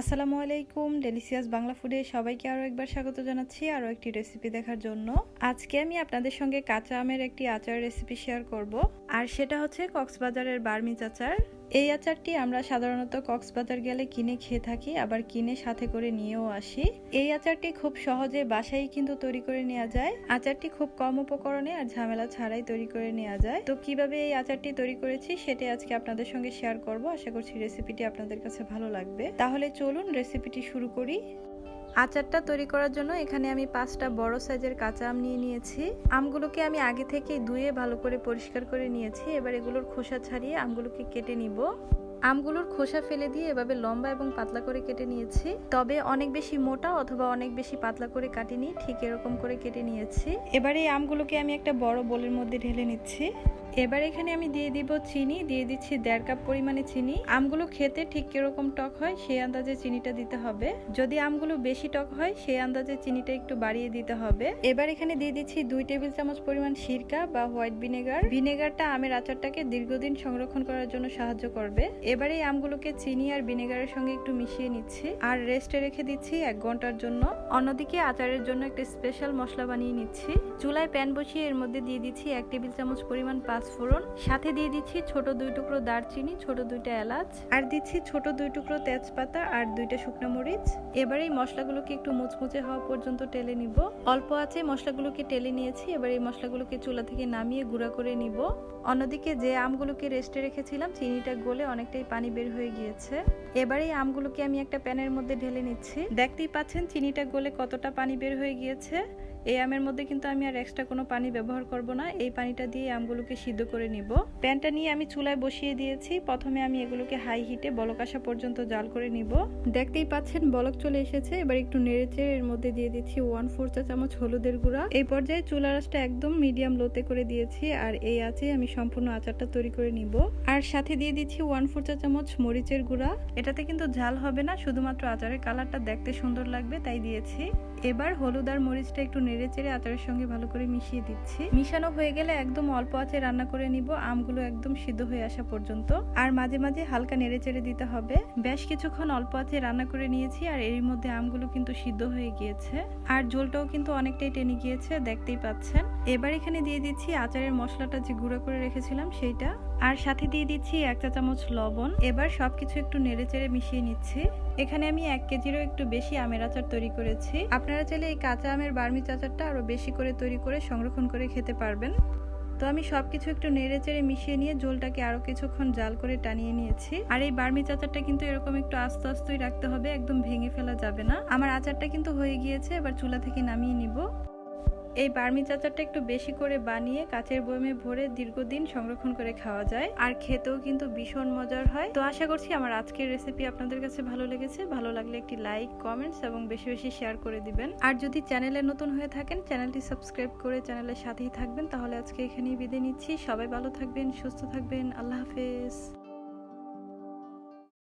আসসালামু আলাইকুম ডেলিসিয়াস বাংলা ফুডে সবাইকে আরও একবার স্বাগত জানাচ্ছি আরও একটি রেসিপি দেখার জন্য। আজকে আমি আপনাদের সঙ্গে কাঁচা আমের একটি আচার রেসিপি শেয়ার করব। আর সেটা হচ্ছে কক্সবাজারের বার্মিজ আচার এই আচারটি আমরা সাধারণত কক্সবাজার গেলে কিনে খেয়ে থাকি, আবার কিনে সাথে করে নিয়েও আসি। এই আচারটি খুব সহজে বাসায় কিন্তু তৈরি করে নেওয়া যায়। আচারটি খুব কম উপকরণে আর ঝামেলা ছাড়াই তৈরি করে নেওয়া যায়। তো কীভাবে এই আচারটি তৈরি করেছি সেটি আজকে আপনাদের সঙ্গে শেয়ার করব। আশা করছি রেসিপিটি আপনাদের কাছে ভালো লাগবে। তাহলে চলুন রেসিপিটি শুরু করি। আচারটা তৈরি করার জন্য এখানে আমি পাঁচটা বড় সাইজের কাঁচা আম নিয়ে নিয়েছি। আমগুলোকে আমি আগে থেকেই ধুয়ে ভালো করে পরিষ্কার করে নিয়েছি। এবার এগুলোর খোসা ছাড়িয়ে আমগুলোকে কেটে নিব। আমগুলোর খোসা ফেলে দিয়ে এভাবে লম্বা এবং পাতলা করে কেটে নিয়েছি। তবে অনেক বেশি মোটা অথবা অনেক বেশি পাতলা করে কাটিনি, ঠিক এরকম করে কেটে নিয়েছি। এবার এই আমগুলোকে আমি একটা বড় বোলের মধ্যে ঢেলে নিচ্ছি। এবার এখানে আমি দিয়ে দিব চিনি, দিয়ে দিচ্ছি দেড় কাপ পরিমাণে চিনি। আমগুলো খেতে ঠিক কীরকম টক হয় সেই আন্দাজে চিনিটা দিতে হবে। যদি আমগুলো বেশি টক হয় সেই আন্দাজে চিনিটা একটু বাড়িয়ে দিতে হবে। এবার এখানে দিয়ে দিচ্ছি দুই টেবিল চামচ পরিমাণ সিরকা বা হোয়াইট ভিনেগার। ভিনেগারটা আমের আচারটাকে দীর্ঘদিন সংরক্ষণ করার জন্য সাহায্য করবে। এবার এই আমগুলোকে চিনি আর ভিনেগারের সঙ্গে একটু মিশিয়ে নিচ্ছি আর রেস্টে রেখে দিচ্ছি এক ঘণ্টার জন্য। অন্যদিকে আচারের জন্য একটা স্পেশাল মশলা বানিয়ে নিচ্ছি। চুলায় প্যান বসিয়ে এর মধ্যে দিয়ে দিচ্ছি এক টেবিল চামচ পরিমাণ পাঁচফোড়ন সাথে দিয়ে দিচ্ছি ছোট দুই টুকরো দারচিনি, ছোট দুইটা এলাচ। আর দিচ্ছি ছোট দুই টুকরো তেজপাতা আর দুইটা শুকনো মরিচ। এবার এই মশলাগুলোকে একটু মুচমুচে হওয়া পর্যন্ত টেলে নিব। অল্প আছে মশলাগুলোকে টেলে নিয়েছি, এবার এই মশলাগুলোকে চুলা থেকে নামিয়ে গুঁড়া করে নিব। অন্যদিকে যে আমগুলোকে রেস্টে রেখেছিলাম, চিনিটা গলে অনেকটাই পানি বের হয়ে গিয়েছে। এবার এই আমগুলোকে আমি একটা প্যানের মধ্যে ঢেলে নিচ্ছি। দেখতেই পাচ্ছেন, চিনিটা গলে কতটা পানি বের হয়ে গিয়েছে। এই আমের মধ্যে কিন্তু আমি আর এক্সট্রা কোনো পানি ব্যবহার করব না। এই পানিটা দিয়ে আমগুলোকে সিদ্ধ করে নিব। প্যানটা নিয়ে আমি চুলায় বসিয়ে দিয়েছি। প্রথমে আমি এগুলোকে হাই হিটে বলক আসা পর্যন্ত জাল করে নিব। দেখতেই পাচ্ছেন, বলক চলে এসেছে। এবার একটু নেড়েচে এর মধ্যে দিয়ে দিচ্ছি ওয়ান ফোর চা চামচ হলুদের গুঁড়া। এই পর্যায়ে চুলা রাসটা একদম মিডিয়াম লোতে করে দিয়েছি আর এই আছে আমি সম্পূর্ণ আচারটা তৈরি করে নিব। আর সাথে দিয়ে দিচ্ছি ওয়ান ফোর চা চামচ মরিচের গুঁড়া। এটাতে কিন্তু ঝাল হবে না, শুধুমাত্র আচারের কালারটা দেখতে সুন্দর লাগবে, তাই দিয়েছি। এবার হলুদ আর মরিচটা একটু নেড়ে চেড়ে আচারের সঙ্গে ভালো করে মিশিয়ে দিচ্ছি। মিশানো হয়ে গেলে একদম অল্প আছে রান্না করে নিব। আমগুলো একদম সিদ্ধ হয়ে আসা পর্যন্ত। আর মাঝে মাঝে হালকা নেড়ে চেড়ে দিতে হবে। বেশ কিছুক্ষণ অল্প আছে রান্না করে নিয়েছি আর এর মধ্যে আমগুলো কিন্তু সিদ্ধ হয়ে গিয়েছে। আর ঝোলটাও কিন্তু অনেকটাই টেনে গিয়েছে, দেখতেই পাচ্ছেন। এবার এখানে দিয়ে দিচ্ছি আচারের মশলাটা যে গুঁড়ো করে রেখেছিলাম সেইটা। আর সাথে দিয়ে দিচ্ছি এক চা চামচ লবণ। এবার সবকিছু একটু নেড়ে চেড়ে মিশিয়ে নিচ্ছি। এখানে আমি এক কেজিরও একটু বেশি আমের আচার তৈরি করেছি। আপনারা চাইলে এই কাঁচা আমের বার্মিচ আচারটা আরও বেশি করে তৈরি করে সংরক্ষণ করে খেতে পারবেন। তো আমি সব কিছু একটু নেড়ে চেড়ে মিশিয়ে নিয়ে ঝোলটাকে আরও কিছুক্ষণ জাল করে টানিয়ে নিয়েছি। আর এই বার্মি আচারটা কিন্তু এরকম একটু আস্তে আস্তেই রাখতে হবে, একদম ভেঙে ফেলা যাবে না। আমার আচারটা কিন্তু হয়ে গিয়েছে, এবার চুলা থেকে নামিয়ে নিব। এই বার্মি চাচারটা একটু বেশি করে বানিয়ে কাচের বয়মে ভরে দীর্ঘদিন সংরক্ষণ করে খাওয়া যায়। আর খেতেও কিন্তু ভীষণ মজার হয়। তো আশা করছি আমার আজকের রেসিপি আপনাদের কাছে ভালো লেগেছে। ভালো লাগলে একটি লাইক কমেন্টস এবং বেশি বেশি শেয়ার করে দিবেন। আর যদি চ্যানেলে নতুন হয়ে থাকেন চ্যানেলটি সাবস্ক্রাইব করে চ্যানেলের সাথেই থাকবেন। তাহলে আজকে এখানেই বিদায় নিচ্ছি। সবাই ভালো থাকবেন, সুস্থ থাকবেন। আল্লাহ হাফেজ।